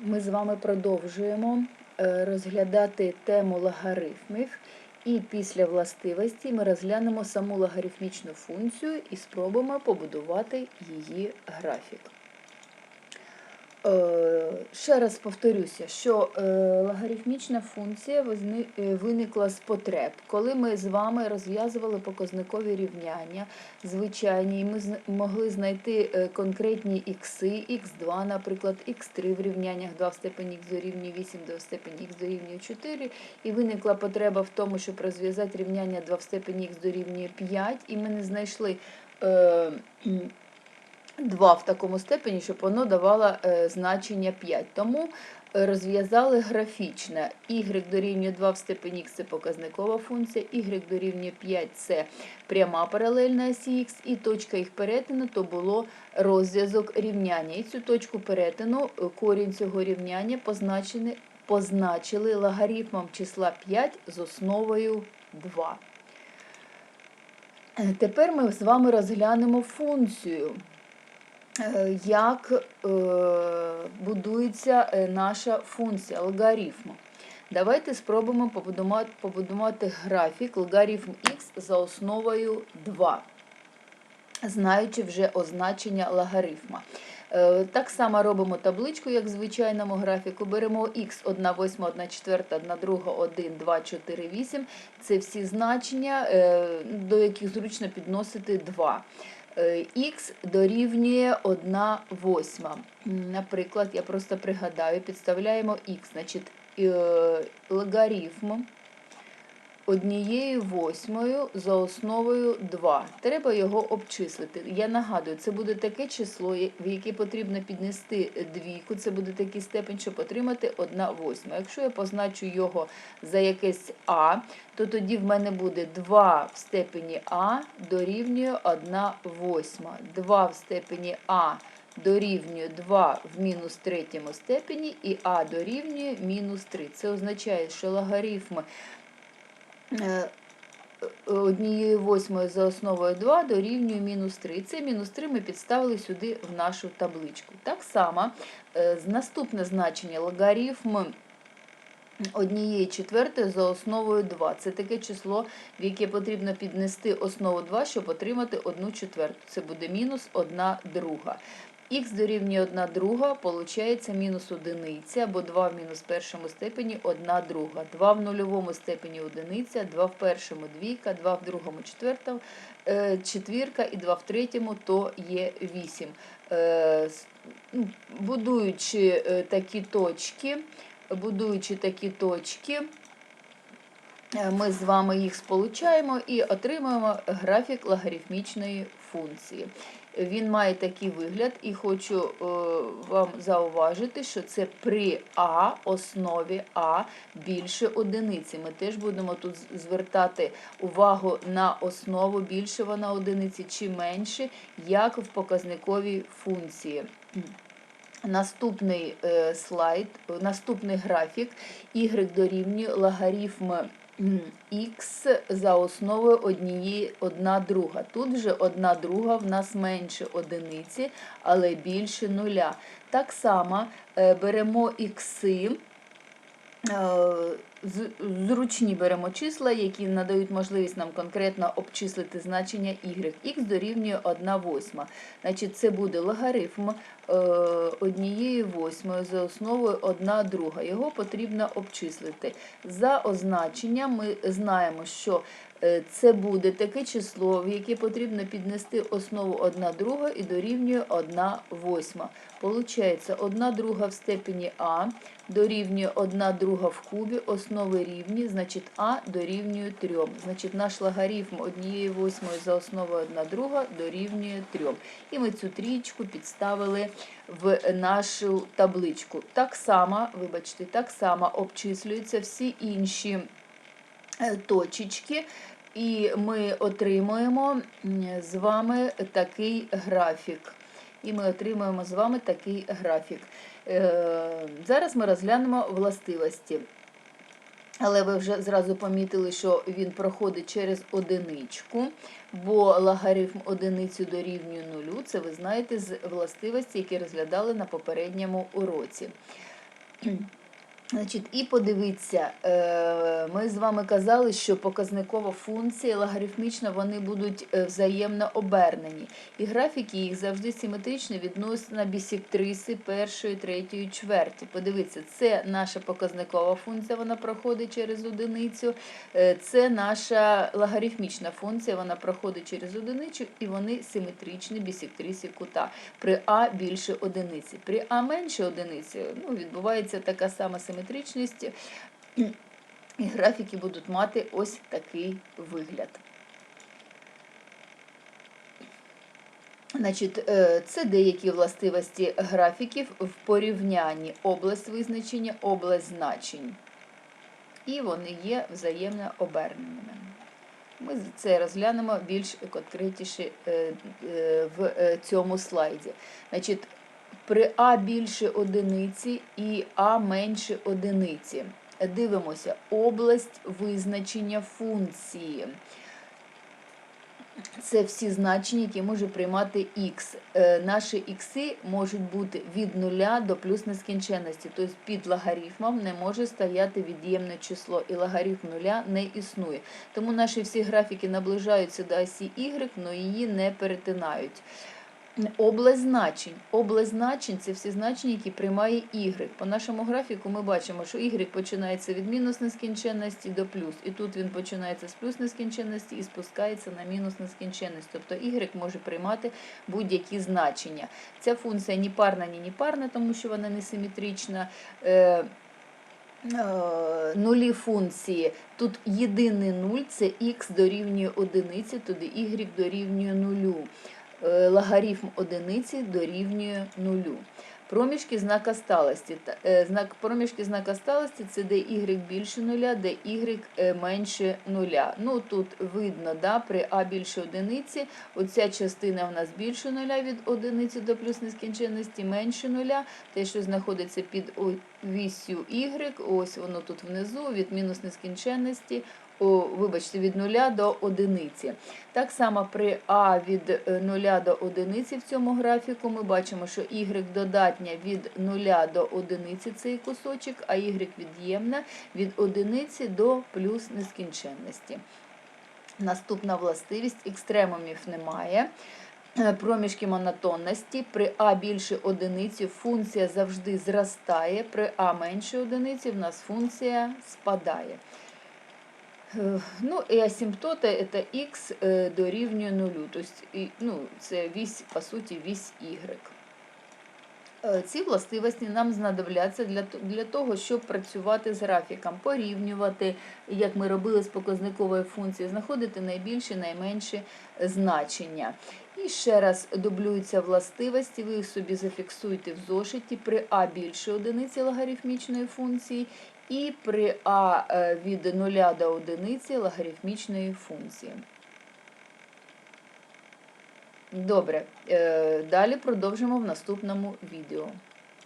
Ми з вами продовжуємо е, розглядати тему логарифмів, і після властивості ми розглянемо саму логарифмічну функцію і спробуємо побудувати її графік. Е, Ще раз повторюся, що е, логарифмічна функція е, виникла з потреб, коли ми з вами розв'язували показникові рівняння звичайні, і ми могли знайти конкретні ікси, х2, наприклад, х3 в рівняннях 2 в степені х дорівнює 8, 2 в степені х дорівнює 4, і виникла потреба в тому, щоб розв'язати рівняння 2 в степені х дорівнює 5, і ми не знайшли 2 в такому степені, щоб воно давало е, значення 5. Тому е, розв'язали графічне. y дорівнює 2 в степені х – це показникова функція, y дорівнює 5 – це пряма паралельна осі х, і точка їх перетину то було розв'язок рівняння. І цю точку перетину, е, корінь цього рівняння позначений, позначили логарифмом числа 5 з основою 2. Е, Тепер ми з вами розглянемо функцію як е, будується е, наша функція логарифму. Давайте спробуємо побудувати, графік логарифм х за основою 2, знаючи вже означення логарифма. Е, Так само робимо табличку, як в звичайному графіку. Беремо х 1 восьма, 1 четверта, 1 друга, 1, 2, 4, 8. Це всі значення, е, до яких зручно підносити 2. Х дорівнює 1 восьма. Наприклад, я просто пригадаю, підставляємо х, значить е, логарифм однією восьмою за основою 2. Треба його обчислити. Я нагадую, це буде таке число, в яке потрібно піднести двійку. Це буде такий степень, щоб отримати 1 восьма. Якщо я позначу його за якесь А, то тоді в мене буде 2 в степені А дорівнює 1 восьма. 2 в степені А дорівнює 2 в мінус третьому степені і А дорівнює мінус 3. Це означає, що логарифми Е, е, однією восьмою за основою 2 дорівнює мінус 3. Це мінус 3 ми підставили сюди в нашу табличку. Так само е, наступне значення логарифм однієї четвертої за основою 2. Це таке число, в яке потрібно піднести основу 2, щоб отримати 1 четверту. Це буде мінус 1 друга. Х дорівнює 1 друга, получається мінус одиниця, або 2 в мінус першому степені 1 друга. 2 в нульовому степені одиниця, 2 в першому двійка, 2 в другому четверта, е, четвірка і 2 в третьому то є 8. Е, ну, Будуючи е, такі точки, будуючи такі точки, ми з вами їх сполучаємо і отримуємо графік логарифмічної функції. Він має такий вигляд, і хочу е, вам зауважити, що це при А основі А більше одиниці. Ми теж будемо тут звертати увагу на основу, більше вона одиниці чи менше, як в показниковій функції. Наступний е, слайд, е, наступний графік y дорівнює логарифм х за основою однієї одна друга. Тут вже одна друга в нас менше одиниці, але більше нуля. Так само е, беремо ікси. Е, Зручні беремо числа, які надають можливість нам конкретно обчислити значення y. х дорівнює 1 восьма. Значить, це буде логарифм е, однієї восьмої за основою 1 друга. Його потрібно обчислити. За означенням ми знаємо, що е, це буде таке число, в яке потрібно піднести основу 1 друга і дорівнює 1 восьма. Получається 1 друга в степені а дорівнює 1 друга в кубі, основи рівні, значить а дорівнює 3. Значить наш логарифм однієї восьмої за основою 1 друга дорівнює 3. І ми цю трієчку підставили в нашу табличку. Так само, вибачте, так само обчислюються всі інші е, точечки, і ми отримуємо з вами такий графік. І ми отримуємо з вами такий графік. Е, Зараз ми розглянемо властивості. Але ви вже зразу помітили, що він проходить через одиничку, бо логарифм одиницю дорівнює нулю. Це ви знаєте з властивості, які розглядали на попередньому уроці. Значить, і подивіться, е, ми з вами казали, що показникова функція логарифмічна, вони будуть е, взаємно обернені. І графіки їх завжди симетрично відносять на бісектриси першої, третьої, чверті. Подивіться, це наша показникова функція, вона проходить через одиницю. Е, Це наша логарифмічна функція, вона проходить через одиницю, і вони симетричні бісектриси кута. При А більше одиниці. При А менше одиниці ну, відбувається така сама симетричність, і графіки будуть мати ось такий вигляд. Значить, е, це деякі властивості графіків в порівнянні область визначення, область значень. І вони є взаємно оберненими. Ми це розглянемо більш конкретніше е, е, в цьому слайді. Значить, при А більше одиниці і А менше одиниці. Дивимося область визначення функції. Це всі значення, які може приймати х. Е, наші ікси можуть бути від нуля до плюс нескінченності. Тобто під логарифмом не може стояти від'ємне число, і логарифм нуля не існує. Тому наші всі графіки наближаються до осі y, але її не перетинають. Область значень. Область значень це всі значення, які приймає y. По нашому графіку ми бачимо, що y починається від мінус нескінченності до плюс. І тут він починається з плюс нескінченності і спускається на мінус нескінченність. Тобто y може приймати будь-які значення. Ця функція ні парна, ні непарна, тому що вона не симетрична. Е, е, Нулі функції. Тут єдиний нуль це х дорівнює одиниці, тоді y дорівнює нулю. Е, логарифм одиниці дорівнює нулю. Проміжки знака сталості. Е, Знак, проміжки знака сталості це де y більше нуля, де y е, менше нуля. Ну тут видно, да, при а більше одиниці, оця частина в нас більше нуля від одиниці до плюс нескінченності, менше нуля. Те, що знаходиться під вісю y, ось воно тут внизу, від мінус нескінченності. О, вибачте, від нуля до одиниці. Так само при А від е, 0 до 1 в цьому графіку ми бачимо, що y додатня від 0 до 1 цей кусочок, а y від'ємна від 1 до плюс нескінченності. Наступна властивість екстремумів немає. Е, Проміжки монотонності. При А більше одиниці функція завжди зростає, при А менше одиниці в нас функція спадає. Е, Ну, і асимптота це х е, дорівнює нулю. Тобто, ну, це вісь, по суті, вісь y. Е, Ці властивості нам знадобляться для, того, щоб працювати з графіком, порівнювати, як ми робили з показниковою функцією, знаходити найбільші, найменші значення. І ще раз дублюються властивості, ви їх собі зафіксуйте в зошиті при А більше одиниці логарифмічної функції і при А е, від 0 до 1 логарифмічної функції. Добре, е, далі продовжимо в наступному відео.